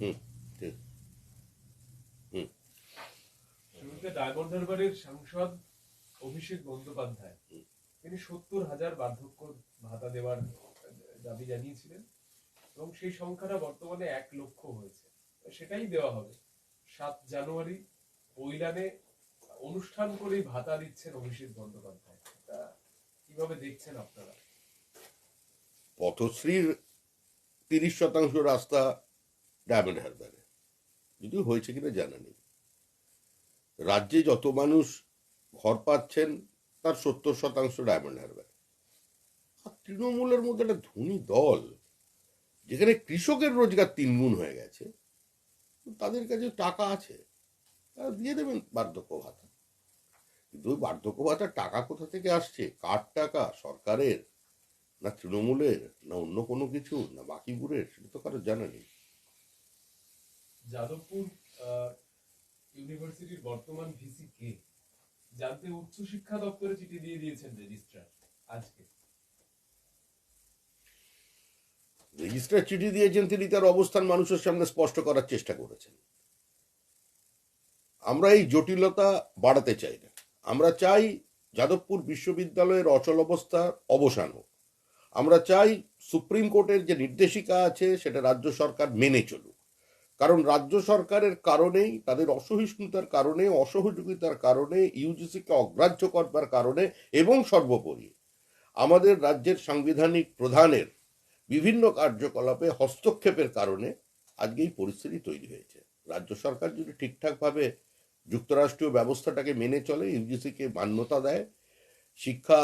হুম। শুরুতে সাংসদ অভিষেক বন্দ্যোপাধ্যায় তিনি সত্তর হাজার বার্ধক্য ভাতা দেওয়ার দাবি জানিয়েছিলেন এবং সেই সংখ্যাটা বর্তমানে এক লক্ষ হয়েছে। সেটাই দেওয়া হবে। সাত জানুয়ারি কৈলানে অনুষ্ঠান করেই ভাতা দিচ্ছেন অভিষেক বন্দ্যোপাধ্যায়। তা কীভাবে দেখছেন আপনারা? পথশ্রীর তিরিশ শতাংশ রাস্তা ডায়মন্ড হারবারে। যদিও হয়েছে কিনা জানা নেই। রাজ্যে যত মানুষ ঘর পাচ্ছেন, তার সত্তর শতাংশ ডায়মন্ড হারবারে। আর তৃণমূলের মধ্যে একটা ধনী দল, যেখানে কৃষকের রোজগার তিনগুণ হয়ে গেছে, তাদের কাছে টাকা আছে। তারা দিয়ে দেবেন বার্ধক্য ভাতা। কিন্তু ওই বার্ধক্য ভাতার টাকা কোথা থেকে আসছে? কার টাকা? সরকারের? না তৃণমূলের? না অন্য কোনো কিছু না বাকিপুরের সেটা তো কারও জানা নেই। যাদবপুর ইউনিভার্সিটির বর্তমান ভিসি কে জানতে উচ্চশিক্ষা দপ্তরে চিঠি দিয়ে দিয়েছেন রেজিস্ট্রার আজকে। রেজিস্ট্রার চিঠি দিয়েছেন তিনি, তার অবস্থান মানুষের সামনে স্পষ্ট করার চেষ্টা করেছেন। আমরা এই জটিলতা বাড়াতে চাই না। আমরা চাই যাদবপুর বিশ্ববিদ্যালয়ের অচল অবস্থার অবসান হোক। আমরা চাই সুপ্রিম কোর্টের যে নির্দেশিকা আছে, সেটা রাজ্য সরকার মেনে চলুক। কারণ রাজ্য সরকারের কারণেই, তাদের অসহিষ্ণুতার কারণে, অসহযোগিতার কারণে, ইউজিসিকে অগ্রাহ্য করবার কারণে এবং সর্বোপরি আমাদের রাজ্যের সাংবিধানিক প্রধানের বিভিন্ন কার্যকলাপে হস্তক্ষেপের কারণে আজকে এই পরিস্থিতি তৈরি হয়েছে। রাজ্য সরকার যদি ঠিকঠাকভাবে যুক্তরাষ্ট্রীয় ব্যবস্থাটাকে মেনে চলে, ইউজিসিকে মান্যতা দেয়, শিক্ষা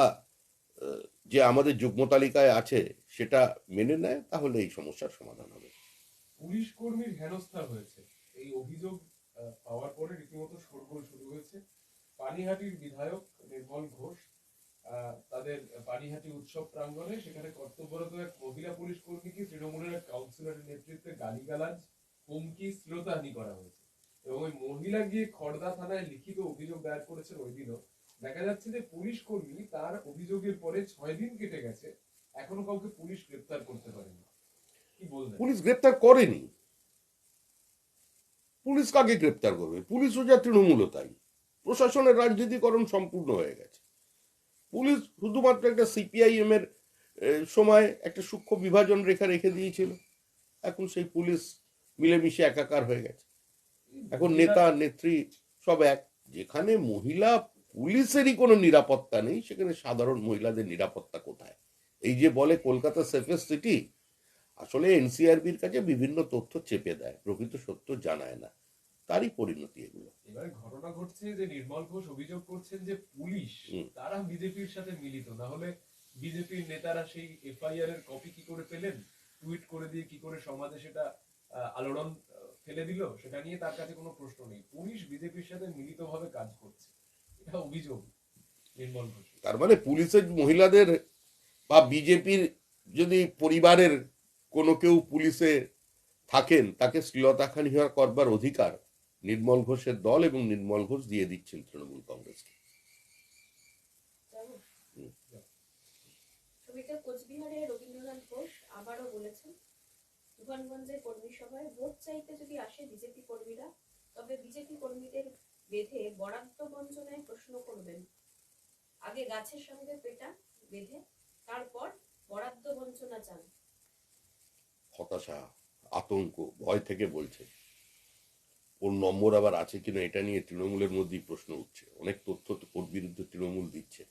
যে আমাদের যুগ্ম তালিকায় আছে সেটা মেনে নেয়, তাহলে এই সমস্যার সমাধান হবে। পুলিশ কর্মীর হেনস্থা হয়েছে। এই অভিযোগ পাওয়ার পরে রীতিমতো শোরগোল শুরু হয়েছে। পানিহাটির বিধায়ক নির্মল ঘোষ তাদের পানিহাটি উৎসব প্রাঙ্গণে সেখানে কর্তব্যরত এক মহিলা পুলিশ কর্মীকে তৃণমূলের এক কাউন্সিলরের নেতৃত্বে গালিগালাজ, হুমকি শ্লীলতাহানি করা হয়েছে। এবং ওই মহিলা গিয়ে খড়দা থানায় লিখিত অভিযোগ দায়ের করেছেন ওই দিনও। দেখা যাচ্ছে যে পুলিশ কর্মী তার অভিযোগের পরে ছয় দিন কেটে গেছে। এখনও কাউকে পুলিশ গ্রেপ্তার করতে পারেনি। পুলিশ গ্রেপ্তার করেনি। পুলিশ কাকে গ্রেপ্তার করবে? পুলিশও যা তৃণমূলও তাই। প্রশাসনের রাজনীতিকরণ সম্পূর্ণ হয়ে গেছে। পুলিশ শুধুমাত্র একটা সিপিআইএম এর সময় একটা সূক্ষ্ম বিভাজন রেখা রেখে দিয়েছিল। এখন সেই পুলিশ মিলেমিশে একাকার হয়ে গেছে। এখন নেতা, নেত্রী সব এক। যেখানে মহিলা পুলিশেরই কোনো নিরাপত্তা নেই, সেখানে সাধারণ মহিলাদের নিরাপত্তা কোথায়? এই যে বলে কলকাতা সেফেস্ট সিটি আসলে এনসিআরবির কাছে বিভিন্ন তথ্য চেপে দেয় প্রকৃত সত্য জানায় না। তারই পরিণতি এগুলো। এবারে ঘটনা ঘটছে যে নির্মল ঘোষ অভিযোগ করছেন যে পুলিশ তারা বিজেপির সাথে মিলিত। না হলে বিজেপির নেতারা সেই এফআইআর এর কপি কি করে পেলেন টুইট করে দিয়ে কি করে সমাজে সেটা আলোড়ন ফেলে দিল সেটা নিয়ে তার কাছে কোনো প্রশ্ন নেই। পুলিশ বিজেপির সাথে মিলিতভাবে কাজ করছে। এটা অভিযোগ নির্মল ঘোষ তার মানে পুলিশের মহিলাদের বা বিজেপির যদি পরিবারের কোনো কেউ পুলিশে থাকেন, তাকে শ্লীলতাখানি করবার অধিকার নির্মল ঘোষের দল এবং নির্মল ঘোষ দিয়ে দিচ্ছেন তৃণমূল কংগ্রেসকে। কর্মীরা, তবে বিজেপি কর্মীদের বেঁধে বরাদ্দ বঞ্চনায় প্রশ্ন করবেন। আগে গাছের সঙ্গে পেটা বেঁধে, তারপর বরাদ্দ বঞ্চনা চান। হতাশা, আতঙ্ক, ভয় থেকে বলছে। ওর নম্বর আবার আছে কিনা এটা নিয়ে তৃণমূলের মধ্যেই প্রশ্ন উঠছে। অনেক তথ্য ওর বিরুদ্ধে তৃণমূল দিচ্ছে।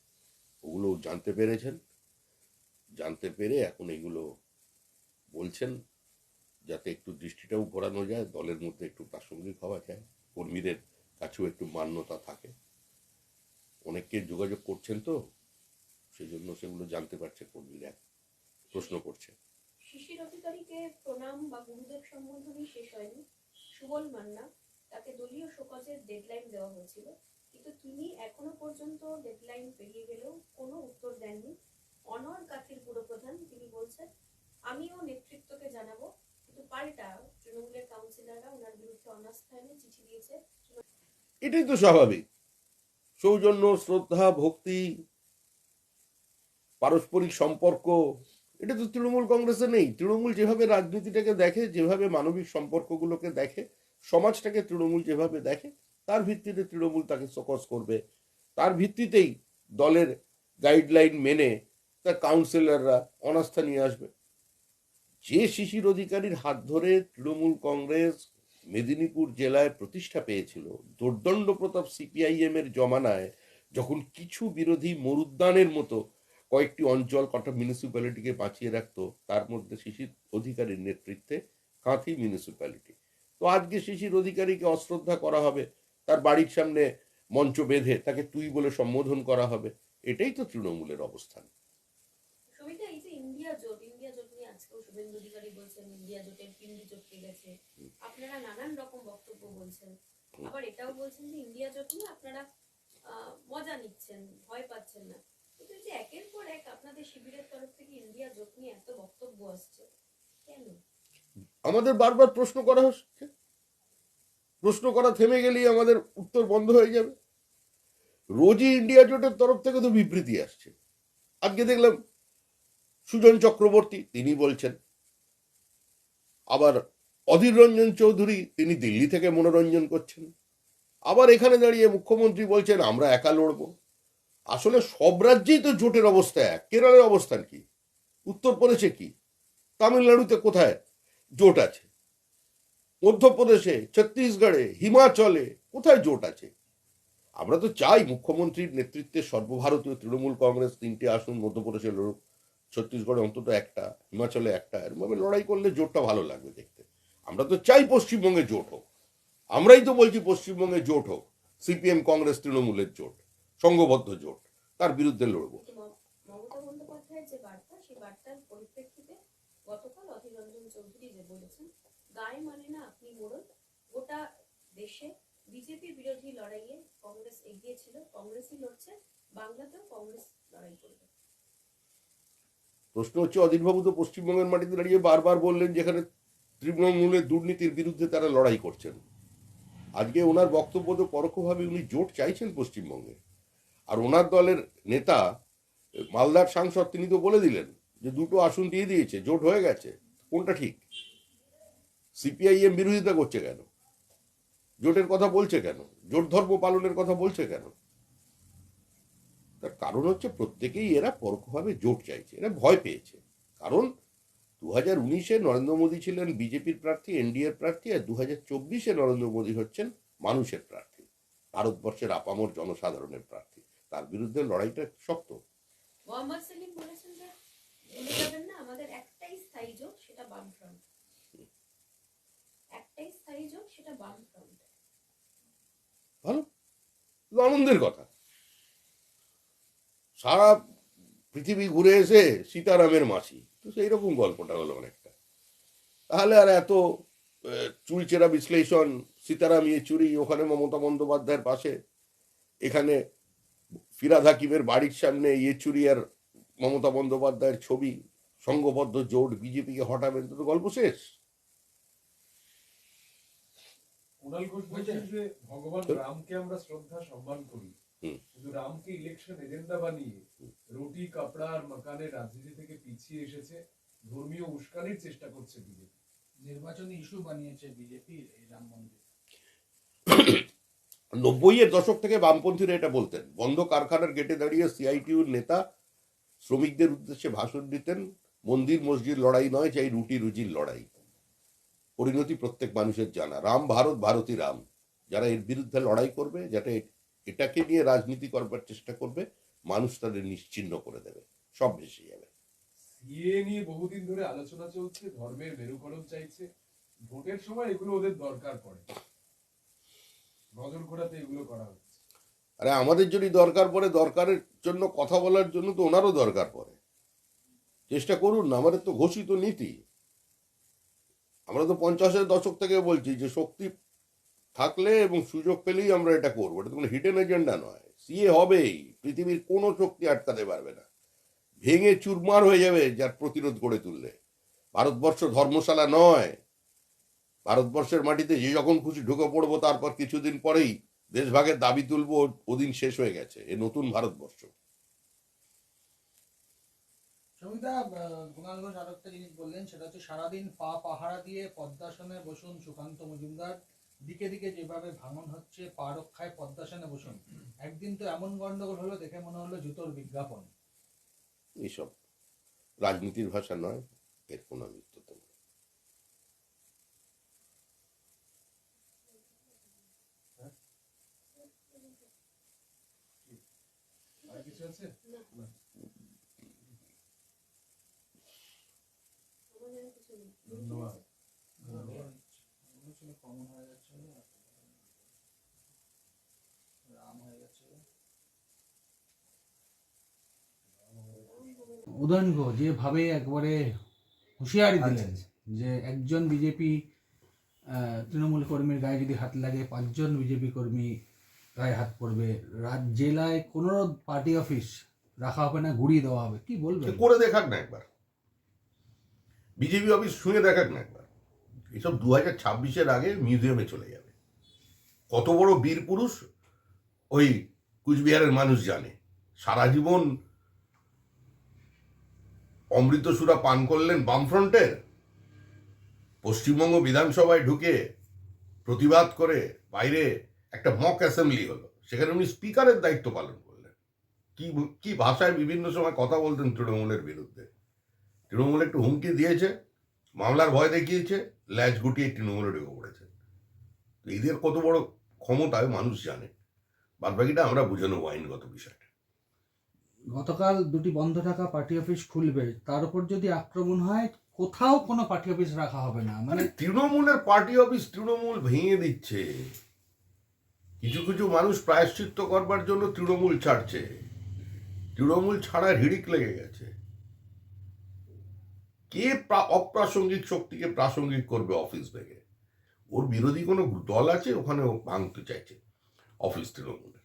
ওগুলো জানতে পেরেছেন? জানতে পেরে এখন এগুলো বলছেন যাতে একটু দৃষ্টিটাও ঘোরানো যায়, দলের মধ্যে একটু প্রাসঙ্গিক হওয়া যায়, কর্মীদের কাছেও একটু মান্যতা থাকে। অনেককে যোগাযোগ করছেন তো সেই জন্য সেগুলো জানতে পারছে কর্মীরা, প্রশ্ন করছে। শিশির অধিকারীকে প্রণাম বা গুরুদেব সম্বোধনই শেষ হয়নি। সুবল মান্না, তাকে দলীয় শোকজের ডেডলাইন দেওয়া হয়েছিল, কিন্তু তিনি এখনও পর্যন্ত ডেডলাইন পেরিয়ে গেলেও কোনো উত্তর দেননি। অনর কাথির পুরপ্রধান, তিনি বলছেন, আমিও নেতৃত্বকে জানাব, কিন্তু পাল্টা তৃণমূলের কাউন্সিলররা ওনার বিরুদ্ধে অনাস্থা এনে চিঠি দিয়েছে। এটাই তো স্বাভাবিক। সৌজন্য, শ্রদ্ধা, ভক্তি, পারস্পরিক সম্পর্ক এটা তো তৃণমূল কংগ্রেসে নেই। তৃণমূল যেভাবে রাজনীতিটাকে দেখে, যেভাবে মানবিক সম্পর্কগুলোকে দেখে, সমাজটাকে তৃণমূল যেভাবে দেখে, তার ভিত্তিতে তৃণমূল তাকে সকস করবে। তার ভিত্তিতেই দলের গাইডলাইন মেনে তার কাউন্সিলররা অনাস্থা নিয়ে আসবে। যে শিশির অধিকারীর হাত ধরে তৃণমূল কংগ্রেস মেদিনীপুর জেলায় প্রতিষ্ঠা পেয়েছিল, দুর্দণ্ড প্রতাপ সিপিআইএম এর জমানায়, যখন কিছু বিরোধী মরুদ্যানের মতো কয়েকটি অঞ্চল কটা মিউনিসিপ্যালিটিকে বাঁচিয়ে রাখতো তার মধ্যে শিশির অধিকারীর নেতৃত্বে কাঁথি মিউনিসিপ্যালিটি তো আজকে শিশির অধিকারীকে অশ্রদ্ধা করা হবে তার বাড়ির সামনে মঞ্চ বেঁধে তাকে তুই বলে সম্বোধন করা হবে এটাই তো তৃণমূলের অবস্থান। আপনারা নানান রকম বক্তব্য বলছেন। আবার এটাও বলছেন যে ইন্ডিয়া জোট নিয়ে আপনারা মজা নিচ্ছেন ভয় পাচ্ছেন না। আমাদের বারবার প্রশ্ন করা হচ্ছে। প্রশ্ন করা থেমে গেলেই আমাদের উত্তর বন্ধ হয়ে যাবে। রোজই ইন্ডিয়া জোটের তরফ থেকে তো বিবৃতি আসছে। আজকে দেখলাম সুজন চক্রবর্তী, তিনি বলছেন, আবার অধীর রঞ্জন চৌধুরী, তিনি দিল্লি থেকে মনোরঞ্জন করছেন। আবার এখানে দাঁড়িয়ে মুখ্যমন্ত্রী বলছেন, আমরা একা লড়ব। আসলে সব রাজ্যেই তো জোটের অবস্থা এক। কেরলের অবস্থান কি? উত্তরপ্রদেশে কি? তামিলনাড়ুতে কোথায় জোট আছে? মধ্যপ্রদেশে, ছত্তিশগড়ে, হিমাচলে কোথায় জোট আছে? আমরা তো চাই মুখ্যমন্ত্রীর নেতৃত্বে সর্বভারতীয় তৃণমূল কংগ্রেস তিনটে আসন, মধ্যপ্রদেশে লড়ুক, ছত্তিশগড়ে অন্তত একটা, হিমাচলে একটা এরভাবে লড়াই করলে জোটটা ভালো লাগবে দেখতে। আমরা তো চাই পশ্চিমবঙ্গে জোট হোক। আমরাই তো বলছি পশ্চিমবঙ্গে জোট হোক, সিপিএম, কংগ্রেস, তৃণমূলের জোট। সংঘবদ্ধ জোট তার বিরুদ্ধে লড়বো। মানে না আপনি মোড়ল। গোটা দেশে বিজেপি বিরোধী লড়াইয়ে কংগ্রেস এগিয়ে কংগ্রেসই লড়ছে বাংলাতেও কংগ্রেস লড়াই করবে। প্রশ্ন হচ্ছে অধীরবাবু তো পশ্চিমবঙ্গের মাটিতে দাঁড়িয়ে বারবার বললেন যেখানে তৃণমূলের দুর্নীতির বিরুদ্ধে তারা লড়াই করছেন। আজকে ওনার বক্তব্য তো পরোক্ষভাবে উনি জোট চাইছেন পশ্চিমবঙ্গে। আর ওনার দলের নেতা, মালদার সাংসদ তিনি তো বলে দিলেন যে দুটো আসন দিয়ে দিয়েছে, জোট হয়ে গেছে, কোনটা ঠিক? সিপিআইএম বিরোধিতা করছে কেন? জোটের কথা বলছে কেন? জোট ধর্ম পালনের কথা বলছে কেন? তার কারণ হচ্ছে প্রত্যেকেই এরা পরোক্ষভাবে জোট চাইছে, এরা ভয় পেয়েছে। কারণ দু হাজার উনিশে নরেন্দ্র মোদী ছিলেন বিজেপির প্রার্থী, এনডিএর প্রার্থী, আর দু হাজার চব্বিশে নরেন্দ্র মোদী হচ্ছেন মানুষের প্রার্থী, ভারতবর্ষের আপামর জনসাধারণের প্রার্থী। তার বিরুদ্ধে লড়াইটা শক্ত। মোহাম্মদ সেলিম বলেছেন যে ভুলে যাবেন না আমাদের একটাই স্থায়ী জোট সেটা বামফ্রন্ট। একটাই স্থায়ী জোট সেটা বামফ্রন্ট। ভালো? আনন্দের কথা। সারা পৃথিবী ঘুরে এসে সীতারামের মাসি তো সেই রকম গল্পটা হলো অনেকটা। তাহলে আর এত আহ, চুলচেরা বিশ্লেষণ সীতারাম ইয়ে চুরি ওখানে মমতা বন্দ্যোপাধ্যায়ের পাশে এখানে ফিরাদ হাকিমের বাড়ির সামনে ইয়েচুরি আর মমতা বন্দ্যোপাধ্যায়ের ছবি সংঘবদ্ধ জোট বিজেপিকে হটাবেন তো গল্প শেষ। কুণাল ঘোষ বলছেন যে ভগবান রামকে আমরা শ্রদ্ধা সম্মান করি। কিন্তু রামকে ইলেকশন এজেন্ডা বানিয়ে রুটি কাপড়া আর মাকানের রাজনীতি থেকে পিছিয়ে এসেছে ধর্মীয় উস্কানির চেষ্টা করছে বিজেপি। নির্বাচনী ইস্যু বানিয়েছে বিজেপি এই রাম মন্দির। নব্বইয়ের দশক থেকে বামপন্থীরা এটা বলতেন। বন্ধ কারখানার গেটে দাঁড়িয়ে সিআইটিউর নেতা শ্রমিকদের উদ্দেশ্যে ভাষণ দিতেন, মন্দির মসজিদ লড়াই নয়, চাই রুটি রুজির লড়াই। পরিণতি প্রত্যেক মানুষের জানা। রাম ভারত, ভারতী রাম। যারা এর বিরুদ্ধে লড়াই করবে, যাতে এটাকে নিয়ে রাজনীতি করবার চেষ্টা করবে, মানুষ তাদের নিশ্চিহ্ন করে দেবে। সব ভেসে যাবে। সিএ নিয়ে বহুদিন ধরে আলোচনা চলছে, ধর্মের মেরুকরণ চাইছে। ভোটের সময় এগুলো ওদের দরকার পড়ে। আরে আমাদের যদি দরকার পড়ে, দরকারের জন্য কথা বলার জন্য তো ওনারও দরকার পড়ে। চেষ্টা করুন না আমাদের তো ঘোষিত নীতি। আমরা তো পঞ্চাশের দশক থেকে বলছি যে শক্তি থাকলে এবং সুযোগ পেলেই আমরা এটা করব। এটা তো কোনো হিডেন এজেন্ডা নয়। সিএ হবেই, পৃথিবীর কোনো শক্তি আটকাতে পারবে না। ভেঙে চুরমার হয়ে যাবে যার প্রতিরোধ গড়ে তুললে। ভারতবর্ষ ধর্মশালা নয়। ভারতবর্ষের মাটিতে যে যখন খুশি ঢুকে পড়ব তারপর কিছুদিন পরেই দেশভাগের দাবি তুলবো ওদিন শেষ হয়ে গেছে এ নতুন ভারতবর্ষ। সমিতা কুণাল ঘোষ আরও একটা জিনিস বললেন সেটা হচ্ছে সারাদিন পা পাহারা দিয়ে পদ্মাসনে বসুন সুকান্ত মজুমদার। দিকে দিকে যেভাবে ভাঙন হচ্ছে পা রক্ষায় পদ্মাসনে বসুন। একদিন তো এমন গন্ডগোল হলো দেখে মনে হলো জুতোর বিজ্ঞাপন। এইসব রাজনীতির ভাষা নয় এর কোনো মিত্রতা নেই আর কিছু আছে? আমাদের আর কিছু নেই। ধন্যবাদ। কমন হয়ে যাচ্ছে রাম হয়ে যাচ্ছে উদয়ন ঘোষ যেভাবে একবারে হুঁশিয়ারি দিলেন যে একজন বিজেপি তৃণমূল কর্মীর গায়ে যদি হাত লাগে পাঁচজন বিজেপি কর্মী গায়ে হাত পড়বে। জেলায় কোনো পার্টি অফিস রাখা হবে না, ঘুরিয়ে দেওয়া হবে। কি বলবে করে দেখাক না একবার। বিজেপি অফিস শুয়ে দেখাক না একবার। এসব দু হাজার ছাব্বিশের আগে মিউজিয়ামে চলে যাবে। কত বড় বীর পুরুষ ওই কুচবিহারের মানুষ জানে। সারা জীবন অমৃতসুরা পান করলেন বামফ্রন্টের। পশ্চিমবঙ্গ বিধানসভায় ঢুকে প্রতিবাদ করে বাইরে একটা মক অ্যাসেম্বলি হলো। সেখানে উনি স্পিকারের দায়িত্ব পালন করলেন। কি কি ভাষায় বিভিন্ন সময় কথা বলতেন তৃণমূলের বিরুদ্ধে। তৃণমূল একটু হুমকি দিয়েছে মামলার ভয় দেখিয়েছে ল্যাজ গুটিয়ে তৃণমূলে ঢুকে পড়েছে। এদের কত বড় ক্ষমতায় মানুষ জানে। বাদবাকিটা আমরা বুঝে নেব আইনগত বিষয়টা। গতকাল দুটি বন্ধ থাকা পার্টি অফিস খুলবে তার উপর যদি আক্রমণ হয় কোথাও কোনো পার্টি অফিস রাখা হবে না। মানে তৃণমূলের পার্টি অফিস তৃণমূল ভেঙে দিচ্ছে। কিছু কিছু মানুষ প্রায়শ্চিত্ত করবার জন্য তৃণমূল ছাড়ছে। তৃণমূল ছাড়া হিড়িক লেগে গেছে। কে অপ্রাসঙ্গিক শক্তিকে প্রাসঙ্গিক করবে অফিস থেকে? ওর বিরোধী কোনো দল আছে? ওখানে ও ভাঙতে চাইছে অফিস তৃণমূলের।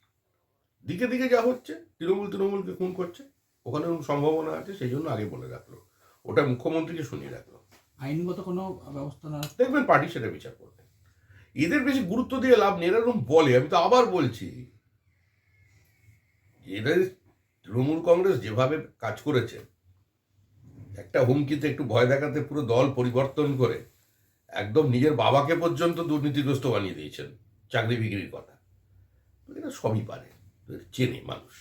দিকে দিকে যা হচ্ছে তৃণমূল তৃণমূলকে খুন করছে। ওখানে সম্ভাবনা আছে? সেই জন্য আগে বলে রাখল। ওটা মুখ্যমন্ত্রীকে শুনিয়ে রাখল। আইনগত কোনো ব্যবস্থা না দেখবেন পার্টি সেটা বিচার করবে। এদের বেশি গুরুত্ব দিয়ে লাভ নেই এরকম বলে, আমি তো আবার বলছি। এদের তৃণমূল কংগ্রেস যেভাবে কাজ করেছে, একটা হুমকিতে একটু ভয় দেখাতে পুরো দল পরিবর্তন করে, একদম নিজের বাবাকে পর্যন্ত দুর্নীতিগ্রস্ত বানিয়ে দিয়েছেন চাকরি বিক্রির কথা। এরা সবই পারে চেনে মানুষ।